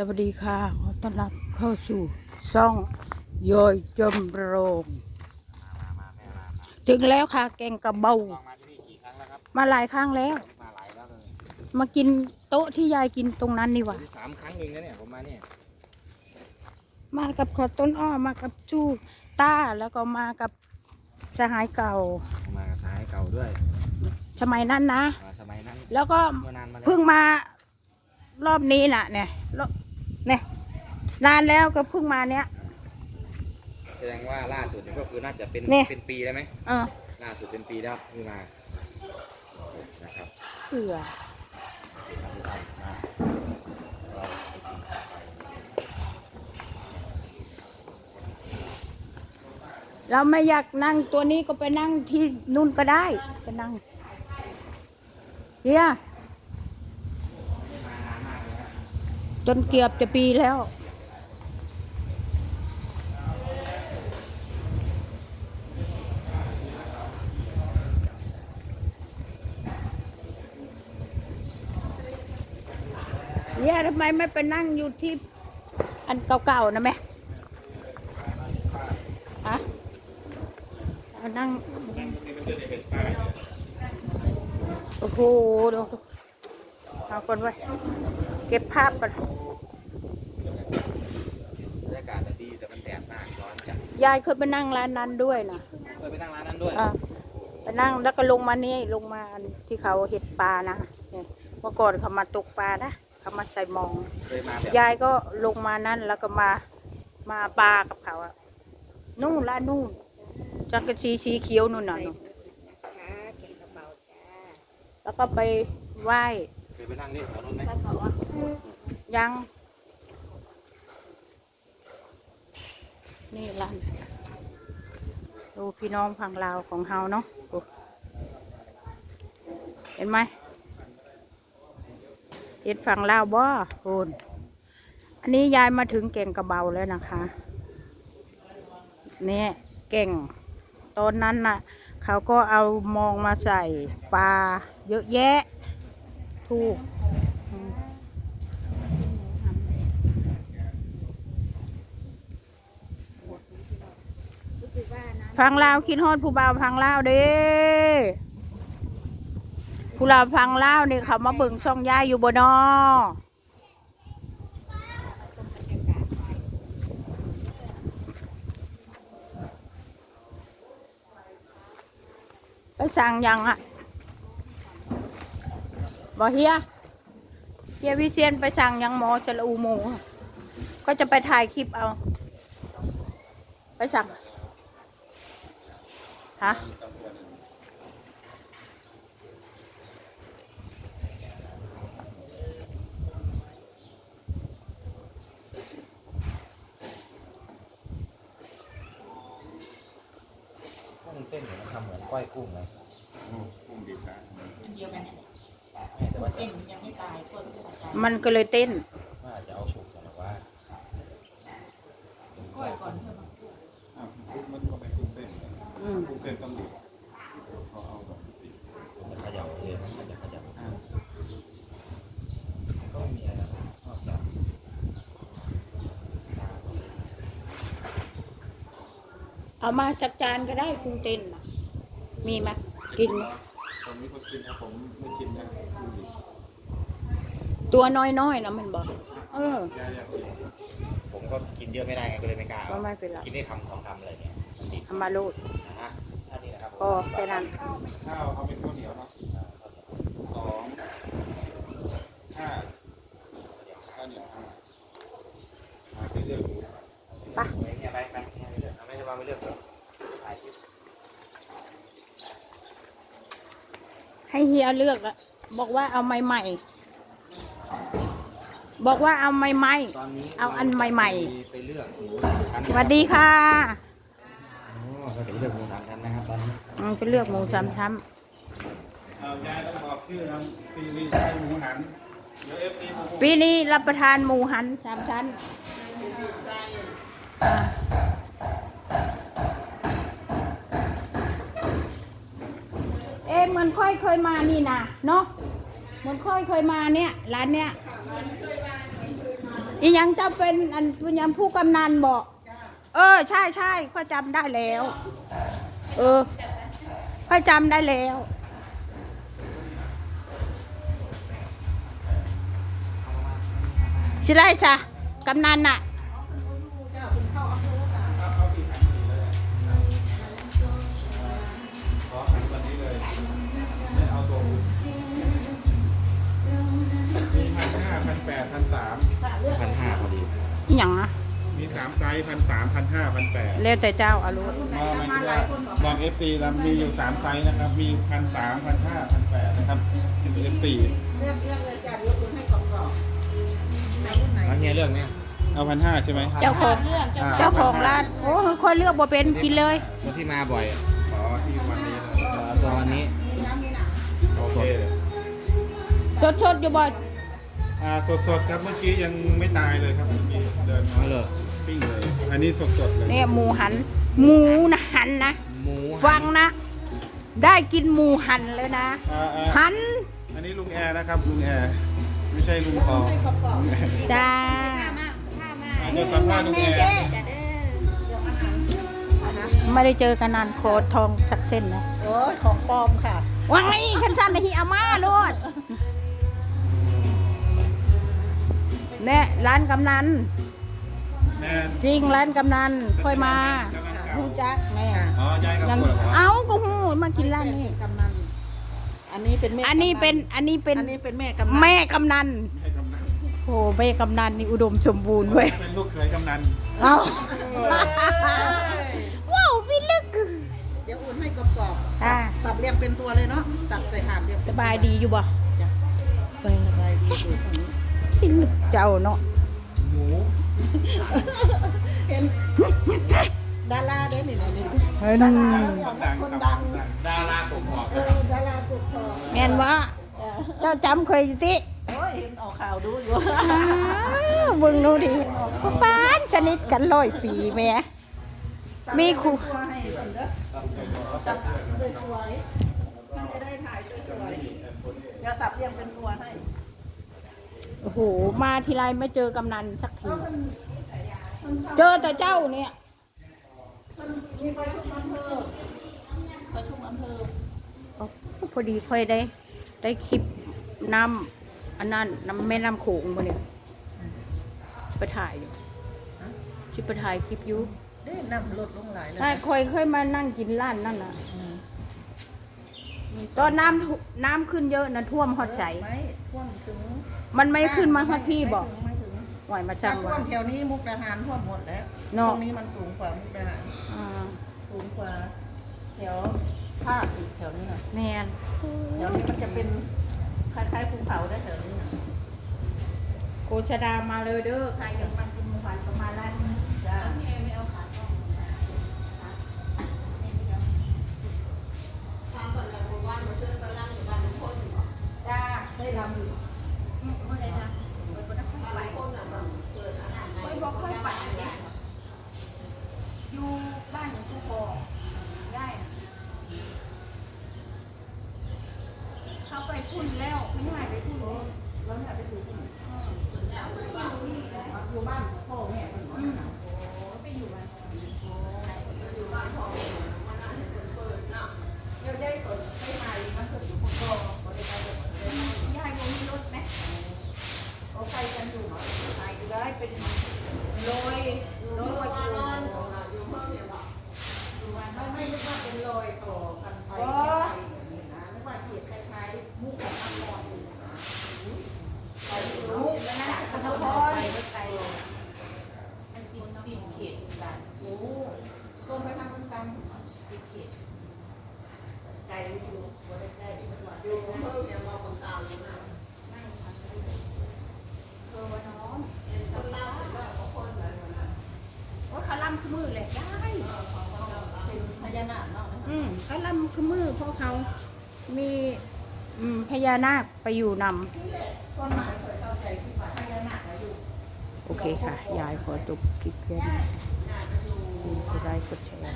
สวัสดีค่ะ ขอต้อนรับเข้าสู่ซ่องยอยจมโรงมามาแม่มามาถึงแล้วค่ะ แกงกระเบาลองมาที่นี่กี่ครั้งแล้วครับ มาหลายครั้งแล้ว มาหลายแล้วเลยมากินโต๊ะที่ยายกินตรงนั้นนี่หว่า สามครั้งเองนะเนี่ยผมมาเนี่ยมากับขอต้นอ้อมากับจูต้าแล้วก็มากับสหายเก่า ผมมากับสายเก่าด้วย สมัยนั้นนะ มาสมัยนั้นแล้วก็เมื่อนานมาแล้วเพิ่งมารอบนี้น่ะเนี่ยรอบ เนี่ยนานแล้วก็เพิ่งมาเนี้ยแสดงว่าล่าสุดเนี่ยก็คือน่าจะเป็นเนี่ย เป็นปีแล้วไหมเออล่าสุดเป็นปีแล้วที่มานะครับ เผื่อครับทุกท่านมาเราไปกินข้าวเราไม่อยากนั่งตัวนี้ก็ไปนั่งที่นู่นก็ได้ไปนั่งเฮีย มานานมากเลยนะ จนเกือบจะปีแล้วเฮียทำไมไม่ไปนั่งอยู่ที่อันเก่าๆนะแม่ฮะนั่ง โอ้โหดูดูเอาคนไว้ เก็บภาพก่อน บรรยากาศแต่ดีแต่มันแดดมากร้อนจัด ยายเคยไปนั่งร้านนั้นด้วยนะเคยไปนั่งร้านนั้นด้วยอ่าไปนั่งแล้วก็ลงมานี่ลงมาอันที่เขาเห็ดปลานะเนี่ยเมื่อก่อนเขามาตกปลานะเขามาใส่หมอง เคยมาแบบยายก็ลงมานั่นแล้วก็มามาปลากับเขาอะนู่นละนู่นจักรสีสีเขียวนู่นน่ะนู่นแล้วก็ไปไหว้เคยไปนั่งนี่แถวนู้นไหมยัง นี่ร้านดูพี่น้องพังลาวของเฮาเนาะเห็นไหมเห็นฝั่งลาวบ่คุณอันนี้ยายมาถึงเก่งกระเบาแล้วนะคะเนี่ยเก่งตอนนั้นน่ะ เขาก็เอามองมาใส่ปลาเยอะแยะ ถูก พังลาวคิดฮอดผู้บ่าวพังลาวเด้ผู้บ่าวพังลาวนี่เขามาเบิ่งช่องยายอยู่บ่นอไปสั่งยังอะบ่เฮียเฮียวิเชียนไปสั่งยังหมอชะอูหมู ก็จะไปถ่ายคลิปเอา ไปสั่ง ฮะกุ้งเต้นเหมือนทำเหมือนก้อยกุ้งเลยกุ้งดิบนะอันเดียวกันเนี่ยแต่ว่าจะเต้นยังไม่ตายต้นก็ตายมันก็เลยเต้น ว่าจะเอาสุกแต่ว่า ก้อยก่อนเพื่อมา อ้าวกุ้งมันก็ไม่กุ้งเต้ นนะอืมกุ้งเต้นต้องดิบเขาเอาแบบดิบจะเขยับเลยมันจะเขยับอ่าก็ไม่มีอะไรนะนอกจากเอามาจักจานก็ได้คุงเต้นน่ะมีไหมกินไหมตอนนี้เขากินนะผมไม่กินนะกุ้งดิบตัวน้อยๆนะมันบอก เออ ยายอยากกินผมก็กินเยอะไม่ได้ไงก็เลยไม่กล้าก็ไม่เป็นไรกินได้คำสองคำอะไรเงี้ยมันดิบเอามาโลด นะฮะอันนี้นะครับพอแค่นั้นข้าวเอาเป็นข้าวเหนียวเนาะสองห้าข้าวเหนียวห้ามาไปเลือกดูไปไปเนี่ยไปไปเนี่ยไปเลือกเอาไม่ใช่ว่าไม่เลือกเดี๋ยวถ่ายคลิปให้เฮียเลือกละบอกว่าเอาใหม่ๆบอกว่าเอาใหม่ตอนนี้เอาอันใหม่ๆไปเลือกหมูชั้นๆสวัสดีค่ะอ๋อ ก็จะไปเลือกหมูสามชั้นนะครับตอนนี้อืมไปเลือกหมูสามชั้นเอายายต้องบอกชื่อนะปีนี้ใช่หมูหันเดี๋ยวเอฟซีหมูปีนี้รับประทานหมูหันสามชั้นอ่าเอ๊ะเหมือนค่อยเคยมานี่นะเนาะเหมือนค่อยเคยมาเนี่ยร้านเนี้ยอีหยังจะเป็นอันเป็นหยังผู้กำนันบอกเออ ใช่ใช่ข้อยจำได้แล้ว เออข้อยจำได้แล้ว ชิไรจ้ะกำนันน่ะขอหันวันนี้เลยไม่เอาตัวอื่นมีพันห้าพันแปดพันสามพันห้าพอดีอีหยังอะ มีสามไซส์พันสามพันห้าพันแปดแล้วแต่เจ้าอารุณมาหมายถึงว่าบอกเอฟซีเรามีอยู่สามไซส์นะครับ มีพันสามพันห้าพันแปดนะครับถึงเอฟซีแล้วเฮียเรื่องเนี้ยเอาพันห้าใช่ไหมเจ้าของเรื่องเจ้าอ่เจ้าของร้านโอ้ค่อยเลือกบ่เป็นกินเลยคนที่มาบ่อยอะอ๋อที่วันนี้เลยเอาตัวอันนี้โอเคเลยสดสดๆอยู่บ่อ่าสดๆครับเมื่อกี้ยังไม่ตายเลยครับเมื่อกี้เดินมาเอาเลยปิ้งเลย อันนี้สดๆเลยเนี่ยหมูหัน หมูนะหันนะ หมูฟังนะ ได้กินหมูหันเลยนะ อ่าอ่าหันอันนี้ลุงแอร์นะครับลุงแอร์ไม่ใช่ลุงคอลุงแอร์จ้าอาจจะสัมภาษณ์ลุงแอร์ไม่ได้เจอกันนานโคตรทองสักเส้นนะโอ้ยของปลอมค่ะวังนี้ขันสั้นนะฮีอาม่าโลด แน่ร้านกำนัน แม่จริงร้านกำนันค่อยมาฮู้จักแม่อ๋อยายกับยังปวดเหรอเอาก็ฮู้มากินร้านนี้ กำนันอันนี้เป็นแม่อันนี้เป็นอันนี้เป็นอันนี้เป็นแม่กำนันแม่กำนันให้กำนันโอ้แม่กำนันนี่อุดมสมบูรณ์เว้ยเป็นลูกเขยกำนันเอาเอ้ยว้าวพี่ลึก เดี๋ยวอุ่นให้กรอบๆอ่า สับเรียบเป็นตัวเลยเนาะสับใส่ถาดเรียบสบายดีอยู่บ่จ้ะเออสบายดีดูตรงนี้พี่ลึก เจ้าเนาะหมูเห็นดาราได้นี่นะนี่เฮ้ยนั่นคนดังคนกับดังดังดาราผมบอกเออดาราตุกทองแม่นว่าเออเจ้าจำเคยอยู่ติโอ้ยเห็นออกข่าวดูอยู่อ้าวเบิ่งดูดิพ่อปานสนิทกันร้อยปีแหม่มีครูตัวให้ก่อนเด้อจับสวยๆมันจะได้ถ่ายสวยๆเดี๋ยวสับเรียงเป็นตัวให้ โอ้โห มาทีไรไม่เจอกำนันสักที เจอแต่เจ้าเนี่ยมันมีประชุมอำเภอประชุมอำเภอโอ้พอดีค่อยได้ ได้คลิปน้ำอันนั้นน้ำแม่น้ำโขงมาเนี่ยไปถ่ายอยู่ชิไปถ่ายคลิปอยู่ได้นำรถลงหลายแล้วใช่นะค่อยค่อยมานั่งกินร้านนั่นน่ะอืมมีสตงอนน้ำท่วน้ำขึ้นเยอะนะท่วมฮอดใสไม่ท่วมถึง มันไม่ขึ้นมาฮอดพี่บอกไม่ถึงไม่ถึงไหวมาถ้าจังท่ววะมแถวนี้มุกดาหารท่วมหมดแล้วเนอะตรงนี้มันสูงกว่ามุกดาหารอ่าสูงกว่าแถวภาคอีกแถวนี้นะแมนแถวนี้มันจะเป็นคล้ายๆภูเขาได้แถวนี้นะ โกชดามาเลยเด้อใครอยากมากินหมูหันก็มาร้านนี้ จ้า จ้า ได้รำอยู่ เมื่อไรนะไปเคยบอกเคยไปเนี่ยอยู่บ้านของผู้ปกได้นะเขาไปพุ่นแล้วไม่ใช่ไปพุ่นเลย แล้วเนี่ยไปดูที่ไหนอยู่บ้านพ่อแม่คน อืม ไปอยู่บ้าน เดี๋ยวจะได้เปิดให้ใหม่มาเกิดอยู่คนโตบ่ได้ไปเดี๋ยวบ่ได้ยายบ่มีรถไหมเขาไปกันอยู่เนาะไป เลยเป็นรยโรยกิโลอยู่เพิ่มเนี่ยบอกอยู่ไม่ไม่นึกว่าเป็นรอยต่อกันไป อ๋อ อย่างนี้นะนึกว่าเขียดคล้ายๆมุกกับน้ำมอนอยู่นะ ไปลูกแล้วนะสะพอน ไปไกลมันติดติดเขตกันโอ้ส้มไปทางคุณกันติดเขตไกลอยู่บ่ได้ใกล้อยู่เพิ่มเนี่ยมองตามอยู่นะ เออวันน้องโอ้ขาล่ำคือมือแหละได้ เป็นพญานาคเนาะนะคะ อืมขาล่ำ คือมือเพราะเขามีพญานาคไปอยู่นำโอเคค่ะ ยายขอจบคลิปแค่นี้กดไลค์กดแชร์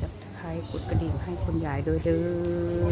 สับสไครต์กดกระดิ่งให้คุณยายด้วยเด้อ